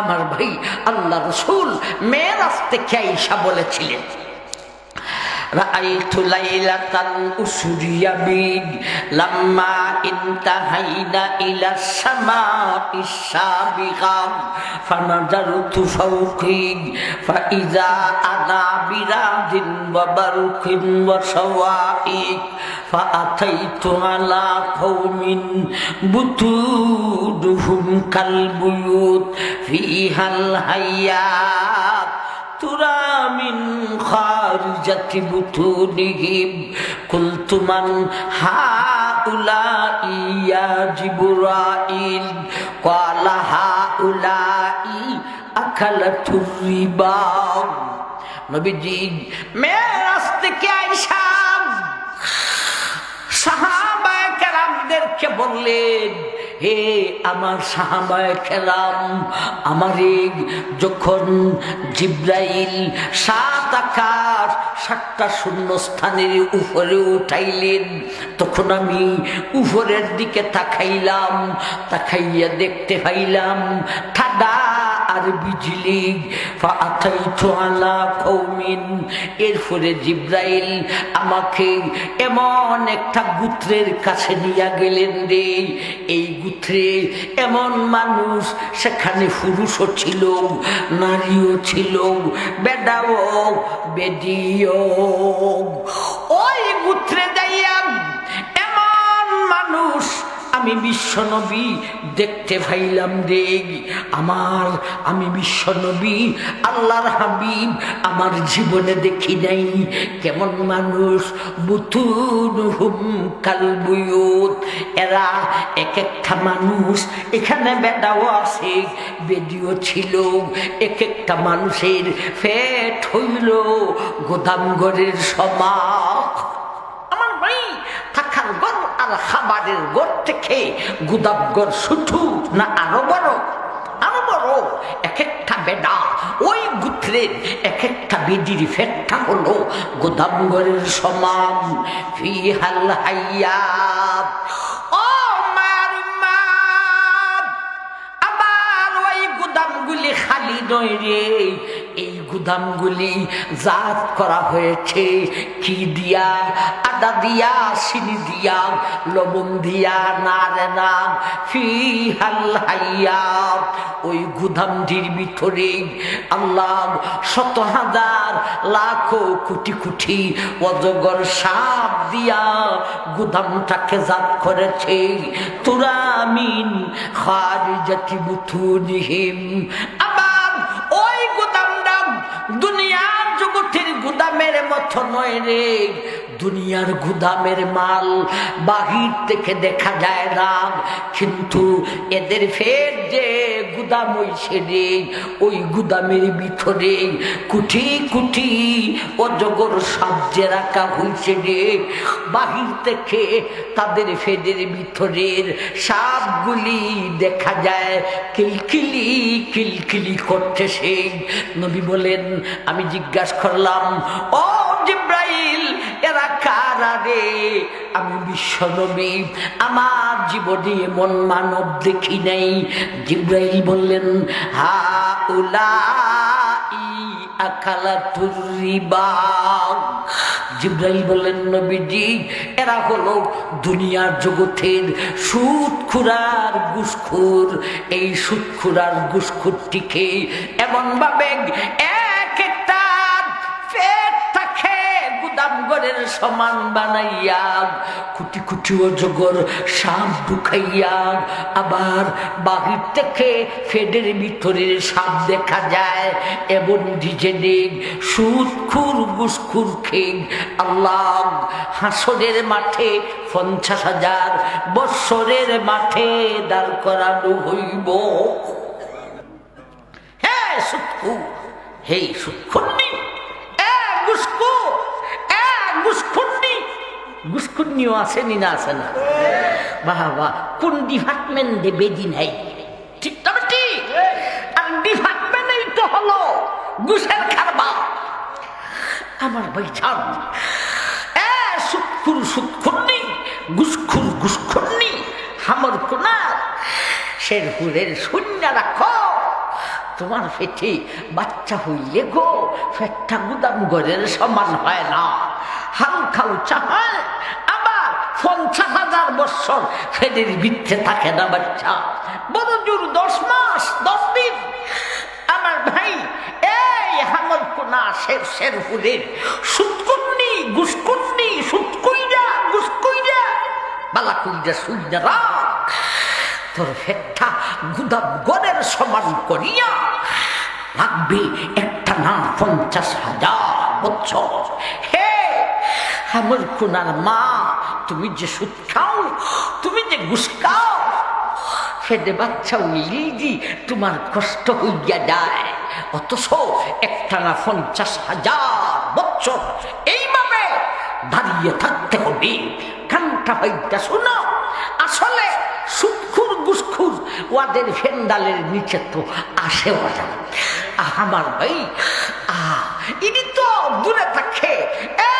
আমার ভাই আল্লাহ রসুল মেয়ের থেকে আইসা বলেছিলেন। رأيت ليلة أسري بي لما انتهينا إلى السماء السابقة فنظرت فوقي فإذا أنا براد وبرق وسوائق فأتيت على قوم بطونهم كالبيوت فيها الحيات ترى من خارجة بطونهم قلت من هؤلاء يا جبرائيل قال هؤلاء أكلت الربا নবীজি মেরাজ থেকে আইসাম সাহাবায়ে কেরামদেরকে বললেন হে আমার সাহাবায় খেলাম আমারে যখন জিব্রাইল সাত আকাশ সাতটা শূন্য স্থানের উপরে উঠাইলেন, তখন আমি উপরের দিকে তাকাইলাম, তাকাইয়া দেখতে পাইলাম, ঠাডা আর বিজলি এরপরে জিব্রাইল আমাকে এমন একটা গুত্রের কাছে নিয়ে গেলেন রে। এই গুত্রে এমন মানুষ, সেখানে পুরুষও ছিল, নারীও ছিল বেডাও বেডিও আমি বিশ্বনবী দেখতে পাইলাম রে আমার, আমি বিশ্বনবী আল্লাহর হাবিব, আমার জীবনে দেখি নাই। কেমন মানুষ? বুতুন হুম কালবুয়ুত এরা এক একটা মানুষ, এখানে বেদাও আছে, বেদিও ছিল। এক একটা মানুষের ফেট হইল গোদামগড়ের সমাজ আর খাবারের গড় থেকে গুদাবগর শুধু না আরও বড় আরও বড় এক একটা বেডা, ওই গুত্রের এক একটা বেদির ফেটটা হলো গোদামগরের সমান ফি হাল গুদামগুলি খালি নয় রে। গুদামগুলি জাত করা হয়েছে। কি দিয়া? আদা দিয়া চিনি দিয়া, লবণ দিয়া নারে নাম, ফি ওই গুদামটির ভিতরে আল্লাহ শত হাজার, লাখো কোটি কোটি অজগর সাপ দিয়া গুদামটাকে জাত করেছে। তুরামিন খারিজাতি বুথুনিহিম। আবার দুনিয়ার জগতের গুদামের মতো নয় রে। দুনিয়ার গুদামের মাল বাহির থেকে দেখা যায় না। কিন্তু এদের ফের যে গুদাম হইছে রে, ওই গুদামের ভিতরে কুটি কুটি অজগর সাহায্যে রাখা হয়েছে রে। বাহির থেকে তাদের ফেদের ভিতরের সাপগুলি দেখা যায়, কিলকিলি কিলকিলি করতেছে নবী বলেন, আমি জিজ্ঞাসা করলাম ও জিব্রাইল, এরা কারা রে? আমি বিশ্ব নবী আমার জীবনে এমন মানব দেখি নাই। জিব্রাইল বললেন হা উলা জিব্রাইল বললেন, নবীজি, এরা হলো দুনিয়ার জগতের সুদ খুরার গুসখুর। এই সুদ খুরার গুসখুরটিকে এমন গুদামগরের সমান বানাইয়া কুটি কুটি অজগর সাপ ঢুকাইয়া, আবার বাহির থেকে ফেডের ভিতরের সাপ দেখা যায়। এবং ডিজেনিক সুদ, খুর গুসখুর খেগ আল্লাহ হাসরের মাঠে পঞ্চাশ হাজার বৎসরের মাঠে দাঁড় করানো হইব। হ্যাঁ সুৎখু, হে সুৎখুন্নি এ গুসকু এ গুসখুন্নি গুসখুন্নিও আসেনি না না বাহ বাহ, কোন ডিপার্টমেন্টে বেদি নাই? ঠিক তবে ঠিক। আর ডিপার্টমেন্টেই তো হলো গুসের খারবা আমার ছাড় এ, সুৎখুর, সুৎখুন্নি, গুসখুর, গুসখুন্নি, হামর কোনার শেরপুরের শূন্য রাখো তোমার পেটে বাচ্চা হইলে গো পেটটা গুদাম ঘরের সমান হয় না। হালকা আবার পঞ্চাশ হাজার বৎসর ফেদের বৃদ্ধে থাকে না বাচ্চা। বড় দশ মাস, দশ দিন। আমার ভাই, এই হামল কোনা শের শের ফুলের সুৎকুন্নি, গুসকুন্নি, সুৎকুইরা, গুসকুইরা বালা কুইরা সুইরা তোর ফেটটা গুদাম গড়ের সমান করিয়া লাগবে একটা না পঞ্চাশ হাজার বছর হে আমার কোনার মা, তুমি যে সুদ খাও, তুমি যে ঘুষ খাও ফেদে বাচ্চা উইলি তোমার কষ্ট হইয়া যায়। অথচ একটা না পঞ্চাশ হাজার বছর এইভাবে দাঁড়িয়ে থাকতে হবে। কানটা হইতা শোনো, আসলে সুৎখুর গুসখুর ওয়াদের ফেন্ডালের নিচে তো আসেও না। আমার ভাই, আহ, ইনি তো দূরে থাকে এ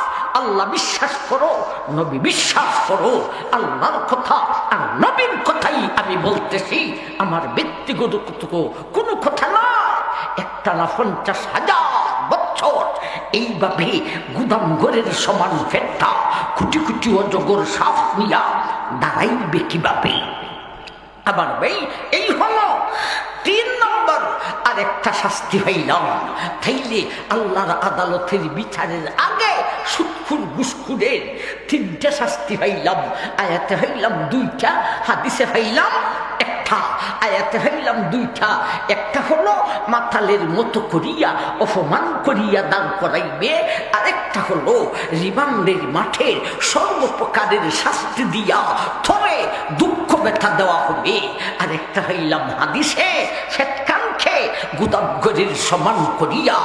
আল্লাহ বিশ্বাস করো, নবী বিশ্বাস করো, আল্লাহর কথা আর নবীর কথাই আমি বলতেছি। আমার ব্যক্তিগত কোনো কথা না একটা না পঞ্চাশ হাজার বছর এইভাবে গুদাম ঘরের সমান ফেরটা কুটি কুটি অজগর সাফ নিয়া দাঁড়াইবে কীভাবে? আবার ভাই, এই হলো আর একটা শাস্তি হইলাম। তাইলে আল্লাহর আদালতের বিচারের আগে সুৎখুর গুসখুরের তিনটা শাস্তি হইলাম। আয়াতে হইলাম দুইটা, হাদিসে হইলাম একটা। আয়াতে হইলাম দুইটা, একটা হলো মাতালের মতো করিয়া, অপমান করিয়া দান করাইবে। আরেকটা হলো রিমান্ডের মাঠের সর্বপ্রকারের শাস্তি দিয়া থরে দুঃখ ব্যথা দেওয়া হবে। আরেকটা হইলাম হাদিসে শ্বেতকাঙ্ক্ষে গুদাবগরের সমান করিয়া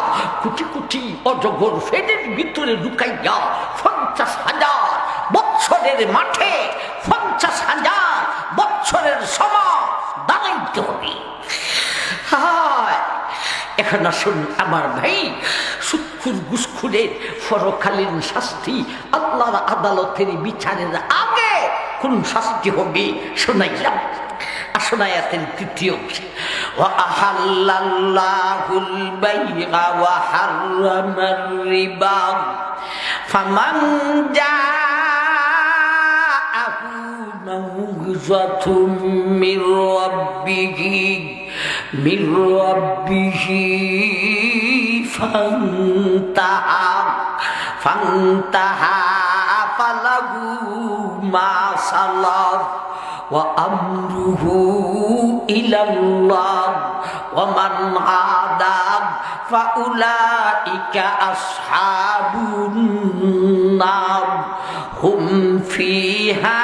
কুটি কুটি অজগর ফেদের ভিতরে ঢুকাইয়া পঞ্চাশ হাজার বৎসরের মাঠে, পঞ্চাশ হাজার বৎসরের সমান দাঁড়াইতে হবে। এখন আসুন আমার ভাই, সুৎখুর গুসখুরের ফরকালীন শাস্তি আল্লাহর আদালতের বিচারের আগে কোন শাস্তি হবে শোনাইলাম। আসনায়াতের তৃতীয় অংশে وأحل الله البيع وحرم الربا فمن جاءه موعظة من ربه من ربه فانتهى فانتهى فله ما سلف وأمره إلى الله ومن عاد فأولئك أصحاب النار هم فيها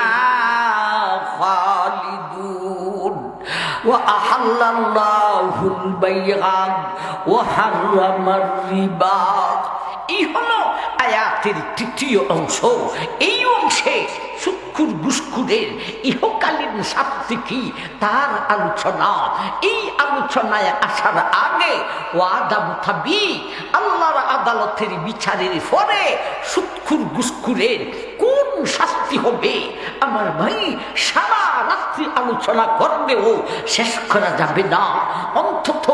خالدون وأحل الله البيع وحرم الربا এই হলো আয়াতের তৃতীয় অংশ এই অংশে সুক্ষুর গুস্কুরের ইহকালীন শাস্তি কি? তার আলোচনা। এই আলোচনায় আসার আগে ওয়াদা থাবি, আল্লাহর আদালতের বিচারের পরে সুক্ষুর গুসকুরের শাস্তি হবে আমার ভাই সারা রাত্রি আলোচনা করলেও শেষ করা যাবে না অন্তত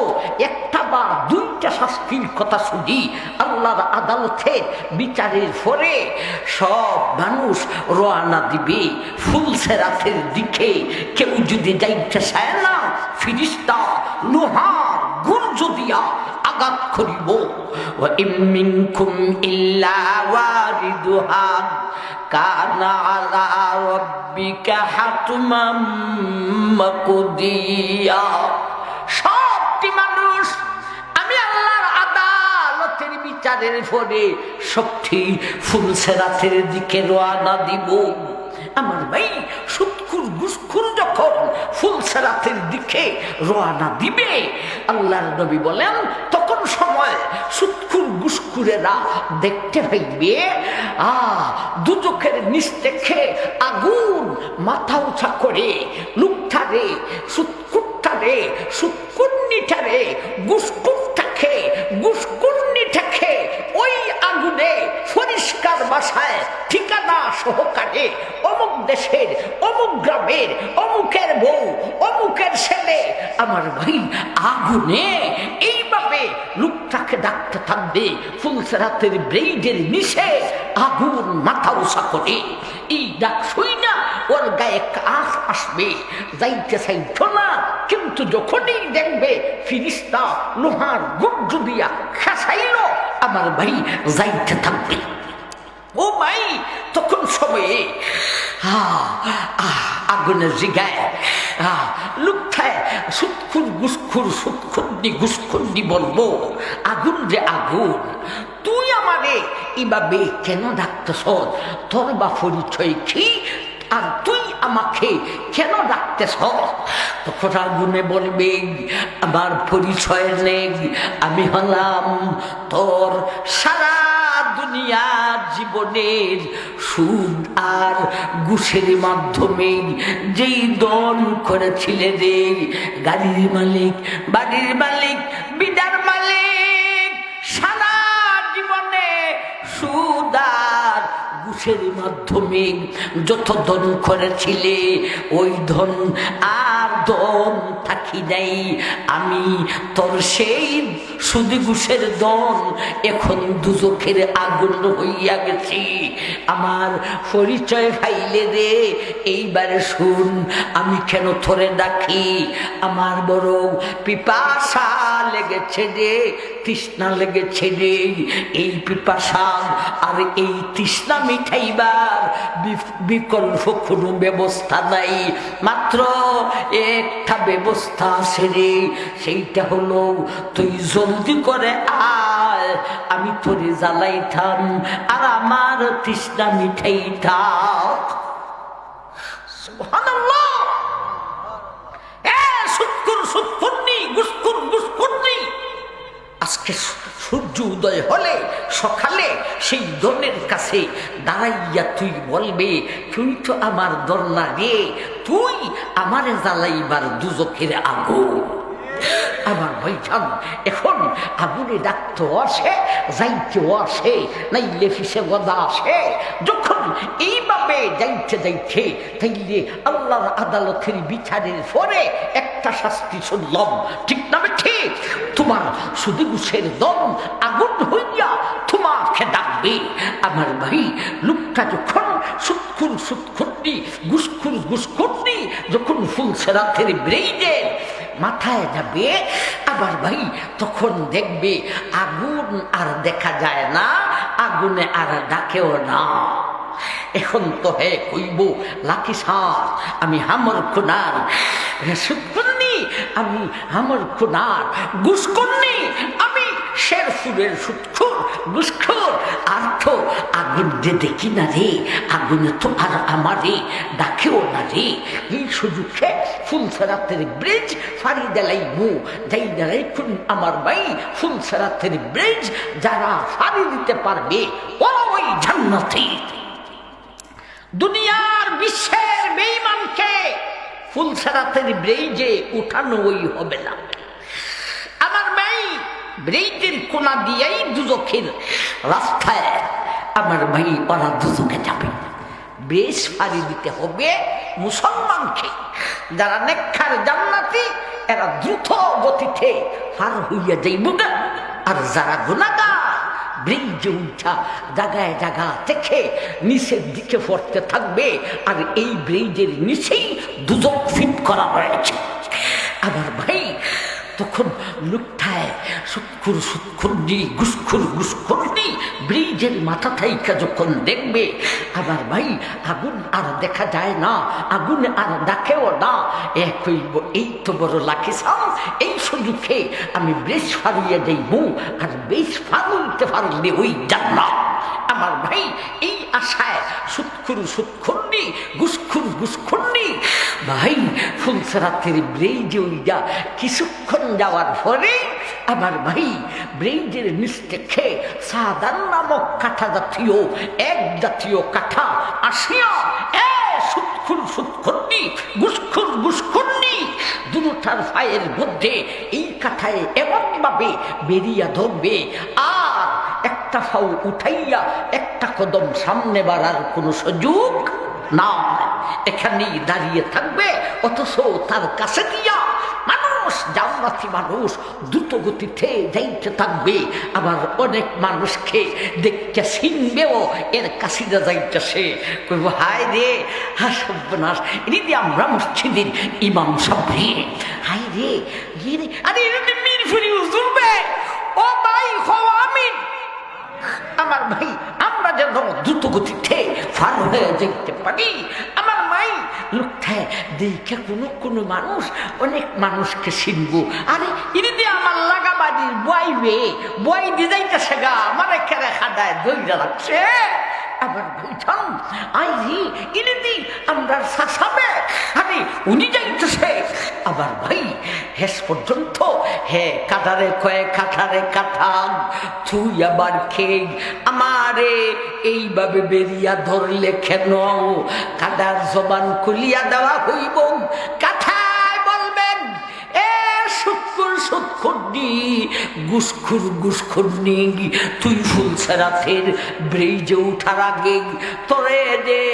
একটা বা দুইটা শাস্তির কথা শুনি আল্লাহর আদালতের বিচারের পরে সব মানুষ রোয়ানা দিবে ফুলসে রাতের দিকে কেউ যদি যাইতে চায় না ফিরিস্তা লোহার গুর্জ দিয়া আঘাত করিব وإن منكم إلا واردها كان على ربك حتما مقضيا সবটি মানুষ আমি আল্লাহর আদালতের বিচারের পরে সবটি ফুলসেরাতের দিকে রওনা দিব আমার ভাই সুৎকুর গুসকুর যখন ফুলসেরাতের দিকে রওনা দিবে, আল্লাহর নবী বলেন, তখন সময় সুৎকুর গুসকুরেরা দেখতে পাইবে, আ, দুচোখের নিচ থেকে আগুন মাথা উঁচা করে লুকটারে সুৎকুট্টারে সুৎকুন্নিটারে গুসকুটটাকে গুসকুন্নিটাকে ওই আগুনে পরিষ্কার বাসায় ঠিকানা সহকারে অমুক দেশের, অমুক গ্রামের, অমুকের বউ, অমুকের ছেলে। আমার ভাই আগুনে। এইভাবে লোকটাকে ডাকতে থাকবে ফুলসেরাতের ব্রেইডের নিচে, আগুন মাথা উষা করে। এই ডাক শুই না ওর গায়ে কাজ আসবে। যাইতে চাইতো না, কিন্তু যখনই দেখবে ফিরিস্তা লোহার গুজ্জ দিয়া আমার ভাই যাইতে থাকবে। ও ভাই, তখন সময়ে আগুনে জিগায় লুকথায় সুৎখুর গুসখুর সুৎখুন্নি গুসখুন্নি বলব, আগুন যে আগুন, তুই আমারে এভাবে কেন ডাকতেছ তোর বা পরিচয় কি? আর তুই আমাকে কেন ডাকতেছ? তখন আগুনে বলবে, আমার পরিচয় নেই, আমি হলাম তোর সারা দুনিয়া জীবনের সুদ আর ঘুষের মাধ্যমে। যেই দন করেছিলে রে, গাড়ির মালিক, বাড়ির মালিক ঘুষের মাধ্যমে যত ধন করেছিলে, ওই ধন আর দন থাকি নাই। আমি তোর সেই সুদ ঘুষের দন এখন দুজখের আগুন হইয়া গেছি। আমার পরিচয় খাইলে রে এইবারে শুন, আমি কেন থরে ডাকি? আমার বড় পিপাসা লেগেছে রে, তৃষ্ণা লেগেছে রে। এই পিপাসা আর এই তৃষ্ণা মিঠাইবার বিকল্প কোনো ব্যবস্থা নাই। মাত্র একটা ব্যবস্থা আছে রে, সেইটা হলো তুই জলদি করে আয়, আমি তোরে জ্বালাইতাম আর আমার তৃষ্ণা মিঠাইতাম। সুবহানাল্লাহ! আজকে সূর্য উদয় হলে, সকালে সেই দনের কাছে দাঁড়াইয়া তুই বলবে, তুই তো আমার দর্না রে, তুই আমারে জ্বালাইবার দুজকের আগুন। আমার ভাইজান এখন আগুনে ডাকতে আসে, যাইতে আসে, নাইলে ফিসে গদা আসে। যখন এইভাবে যাইতে যাইতে তাইলে আল্লাহর আদালতের বিচারের পরে একটা শাস্তি শুনলাম। ঠিক না ঠিক তোমার শুধু দম আগুন হইয়া তোমাকে ডাকবে। আমার ভাই, লোকটা যখন যখন মাথায় যাবে, আবার ভাই তখন দেখবে আগুন আর দেখা যায় না, আগুনে আর ডাকেও না। এখন তো হে কইব, লাকি সার, আমি হামর খুনার সুৎকন্নি আমি হামর খুনার গুসকন্নি আমি শেরফুরের সুৎখুর গুসখুর আর তো আগুন যে দেখি না রে, আগুনে তো আর আমারে ডাকেও না রে। এই সুযোগে ফুলসরাতের ব্রিজ ফাড়ি দেলাই মু, যাই দেলাই খুন আমার ভাই ফুলসরাতের ব্রিজ যারা ফাড়ি দিতে পারবে ওই জান্নাতি। দুনিয়ার বিশ্বের বেইমানকে ফুলসরাতের ব্রিজে উঠানোই হবে না। ব্রিজের কোনা দিয়েই দুজখের রাস্তায় আমার ভাই ওরা দুজকে যাবে। বেশ ফাড়ি দিতে হবে মুসলমানকে। যারা নেক্ষার জান্নাতি, এরা দ্রুত গতিতে পার হইয়া যাইব না আর যারা গুণাগার ব্রিজে উঠা জায়গায় জায়গা থেকে নিচের দিকে পড়তে থাকবে। আর এই ব্রিজের নিচেই দুজন ফিট করা হয়েছে তখন লুকটায় সুৎখুর সুৎখুন্নি গুসখুর গুসখুন্নি ব্রিজের মাথা থাইকা যখন দেখবে আমার ভাই আগুন আর দেখা যায় না, আগুন আর ডাকেও না। এ কইব, এই তো বড় লাখিসাম এই সুযোগে আমি ব্রিজ ফারিয়ে দেইব আর ব্রিজ ফারুইতে পারলে ওই জান্নাত। আমার ভাই এই আশায় সুৎখুর সুৎখুন্নি, গুসখুর গুসখুন্নি, ভাই, ফুলসরাতের ব্রেইজে উইয়া কিছুক্ষণ যাওয়ার পরে আমার ভাই ব্রেইজের নিস্তেক্ষে সাদান নামক কাঠা জাতীয়, এক জাতীয় কাঠা আসিয়া, এ সুৎখুর সুৎখুন্নি, গুসখুর গুসখুন্নি, দুটার ফায়ের মধ্যে এই কাঠায় এমনভাবে বেরিয়া ধরবে, আর একটা ফাউ উঠাইয়া একটা কদম সামনে বাড়ার কোনো সুযোগ না এখানেই দাঁড়িয়ে থাকবে, অথচ তার কাছে দিয়া মানুষ, জান্নাতি মানুষ দ্রুত গতিতে যাইতে থাকবে। আবার অনেক মানুষকে দেখতে চিনবেও এর কাছিটা যাইতেছে। কইব, হায় রে হা সর্বনাশ এটি আমরা মসজিদের ইমাম সাবরি হায় রে আরে এটি মির ফিরি উজুরবে ও ভাই হও আমিন আমার ভাই আমরা যেন দ্রুত গতিতে ফার হয়ে যেতে পারি, আমার মাই লোকটা দেখে কোনো কোনো মানুষ, অনেক মানুষকে চিনব। আরে, ইনি আমার লাগা বয় বইবে বই দিয়ে যাইতেছে গা, আমার এখানে খাদায় দইরা লাগছে আবার ভাইছান আই জি আমরা আরে, উনি যাইতেছে। আবার ভাই পর্যন্ত হে কাটারে কয়ে কাঠারে কাঠান তুই আবার খেয়ে আমারে এইভাবে বেরিয়া ধরলে কেন? কাদার জবান খুলিয়া দেওয়া হইব। কাঠায় শুক্কুরনি গুসখুর গুসখুরনি তুই ফুল সেরাথের ব্রেইজে উঠার আগে তোরে দে,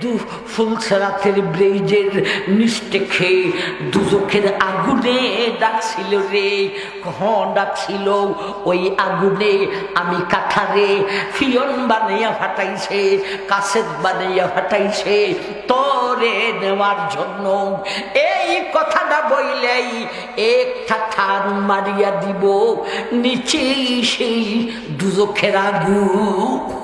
দু ফুল সেরাথের ব্রেইজের নিচতে খেয়ে দুজকের আগুনে ডাকছিল রে। কখন ডাকছিল? ওই আগুনে আমি কাঠারে, ফিয়ন বানাইয়া ফাটাইছে কাসেট বানাইয়া ফাটাইছে তোরে নেওয়ার জন্য এই কথাটা বইলেই একটা থান মারিয়া দিব নিচেই সেই দুজখের আগুন